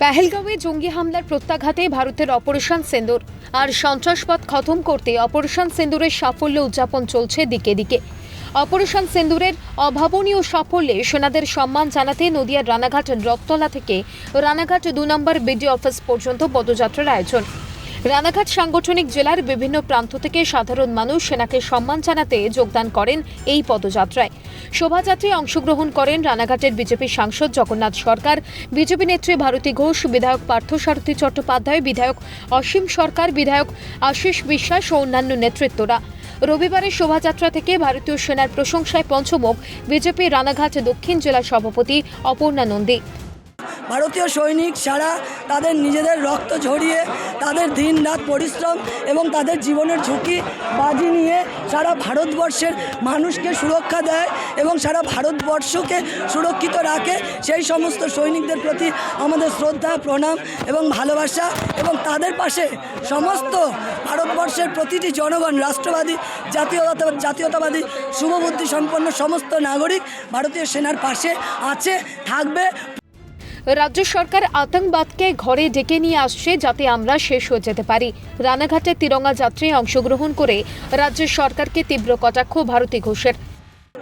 পেহেলগাঁওয়ে জঙ্গি হামলার প্রত্যাঘাতে ভারতের অপারেশন সেন্দুর আর সন্ত্রাসবাদ খতম করতে অপারেশন সেন্দুরের সাফল্য উদযাপন চলছে দিকে দিকে। অপারেশন সেন্দুরের অভাবনীয় সাফল্যে সেনাদের সম্মান জানাতে নদিয়ার রানাঘাট রক্তলা থেকে রানাঘাট দু নম্বর বিডি অফিস পর্যন্ত পদযাত্রার আয়োজন। রানাঘাট সাংগঠনিক জেলার বিভিন্ন প্রান্ত থেকে সাধারণ মানুষ সেনাকে সম্মান জানাতে যোগদান করেন এই পদযাত্রায়। শোভাযাত্রায় অংশগ্রহণ করেন রানাঘাটের বিজেপি সাংসদ জগন্নাথ সরকার, বিজেপি নেত্রী ভারতী ঘোষ, বিধায়ক পার্থসারথী চট্টোপাধ্যায়, বিধায়ক অসীম সরকার, বিধায়ক আশিস বিশ্বাস ও অন্যান্য নেতৃত্বরা। রবিবারের শোভাযাত্রা থেকে ভারতীয় সেনার প্রশংসায় পঞ্চমুখ বিজেপি রানাঘাট দক্ষিণ জেলা সভাপতি অপর্ণা নন্দী। ভারতীয় সৈনিক সারা তাদের নিজেদের রক্ত ঝরিয়ে তাদের দিন রাত পরিশ্রম এবং তাদের জীবনের ঝুঁকি বাজি নিয়ে সারা ভারতবর্ষের মানুষকে সুরক্ষা দেয় এবং সারা ভারতবর্ষকে সুরক্ষিত রাখে। সেই সমস্ত সৈনিকদের প্রতি আমাদের শ্রদ্ধা, প্রণাম এবং ভালোবাসা এবং তাদের পাশে সমস্ত ভারতবর্ষের প্রতিটি জনগণ, রাষ্ট্রবাদী, জাতীয়তা, জাতীয়তাবাদী শুভবুদ্ধি সম্পন্ন সমস্ত নাগরিক ভারতীয় সেনার পাশে আছে, থাকবে। রাজ্য সরকার আতঙ্কবাদকে ঘরে ডেকে নিয়ে আসছে যাতে আমরা শেষ হয়ে যেতে পারি। রানাঘাটে তিরঙ্গা যাত্রায় অংশগ্রহণ করে রাজ্য সরকারকে তীব্র কটাক্ষ, ভারতী ঘোষের।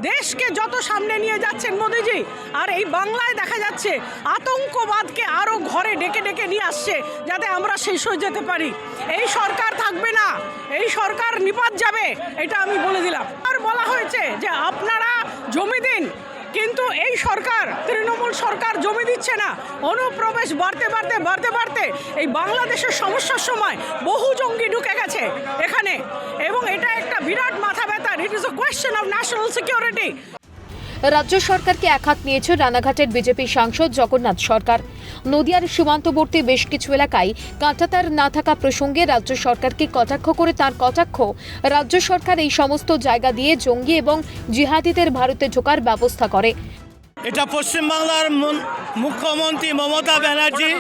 দেশকে যত সামনে নিয়ে যাচ্ছেন মোদিজি, আর এই বাংলায় দেখা যাচ্ছে আতঙ্কবাদকে আরও ঘরে ডেকে ডেকে নিয়ে আসছে যাতে আমরা শেষ হয়ে যেতে পারি। এই সরকার থাকবে না, এই সরকার নিপাত যাবে, এটা আমি বলে দিলাম। আর বলা হয়েছে যে আপনারা জমি দিন কিন্তু এই সরকার, তৃণমূল সরকার জমি দিচ্ছে না। অনুপ্রবেশ বাড়তে বাড়তে বাড়তে বাড়তে এই বাংলাদেশের সমস্যার সময় বহু জঙ্গি ঢুকে গেছে এখানে। এবং এটা একটা বিরাট মাথা ব্যথা it is a question of national security রাজ্য সরকারকে একহাত নিয়েছে রানাঘাটের বিজেপি সাংসদ জগন্নাথ সরকার। নদিয়ার সীমান্তবর্তী বেশ কিছু এলাকায় কাঁটাতার না থাকা প্রসঙ্গে রাজ্য সরকারকে কটাক্ষ করে তার কটাক্ষ, রাজ্য সরকার এই সমস্ত জায়গা দিয়ে জঙ্গি এবং জিহাদিদের ভারতে ঢোকার ব্যবস্থা করে। এটা পশ্চিমবাংলার মন- মুখ্যমন্ত্রী মমতা ব্যানার্জি।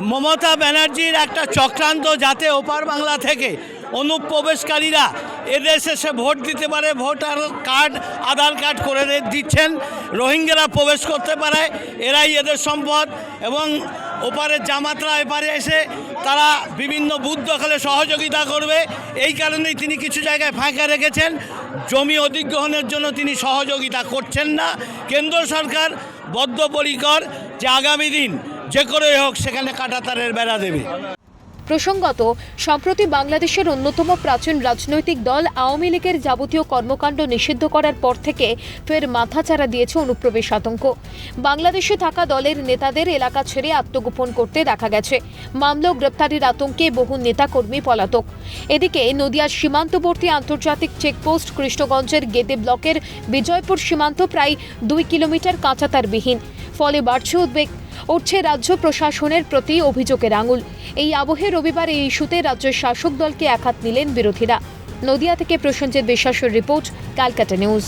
মমতা ব্যানার্জির একটা চক্রান্ত যাতে ওপার বাংলা থেকে অনুপ্রবেশকারীরা এদেশে এসে ভোট দিতে পারে ভোটার কার্ড, আধার কার্ড করে দিচ্ছেন। রোহিঙ্গারা প্রবেশ করতে পারে, এরাই এদের সম্পদ এবং ওপারের জামাতরা এপারে এসে তারা বিভিন্ন বুথ দখলে সহযোগিতা করবে। এই কারণেই তিনি কিছু জায়গায় ফাঁকা রেখেছেন। জমি অধিগ্রহণের জন্য তিনি সহযোগিতা করছেন না। কেন্দ্র সরকার বদ্ধপরিকর যে আগামী দিন যে করেই হোক সেখানে কাটাতারের বেড়া দেবে। প্রসঙ্গত, সম্প্রতি বাংলাদেশের অন্যতম প্রাচীন রাজনৈতিক দল আওয়ামী লীগের যাবতীয় কর্মকাণ্ড নিষিদ্ধ করার পর থেকে ফের মাথাচাড়া দিয়েছে অনুপ্রবেশ আতঙ্ক। বাংলাদেশে থাকা দলের নেতাদের এলাকা ছেড়ে আত্মগোপন করতে দেখা গেছে। মামলা গ্রেপ্তারের আতঙ্কে বহু নেতাকর্মী পলাতক। এদিকে, নদিয়ার সীমান্তবর্তী আন্তর্জাতিক চেকপোস্ট কৃষ্ণগঞ্জের গেদে ব্লকের বিজয়পুর সীমান্ত প্রায় দুই কিলোমিটার কাঁচাতারবিহীন ফলে বাড়ছে উদ্বেগ। উঠছে রাজ্য প্রশাসনের প্রতি অভিযোগের আঙুল। এই আবহে রবিবার এই ইস্যুতে রাজ্যের শাসক দলকে একহাত নিলেন বিরোধীরা। নদিয়া থেকে প্রসঞ্জিত বিশ্বাসের রিপোর্ট, ক্যালকাটা নিউজ।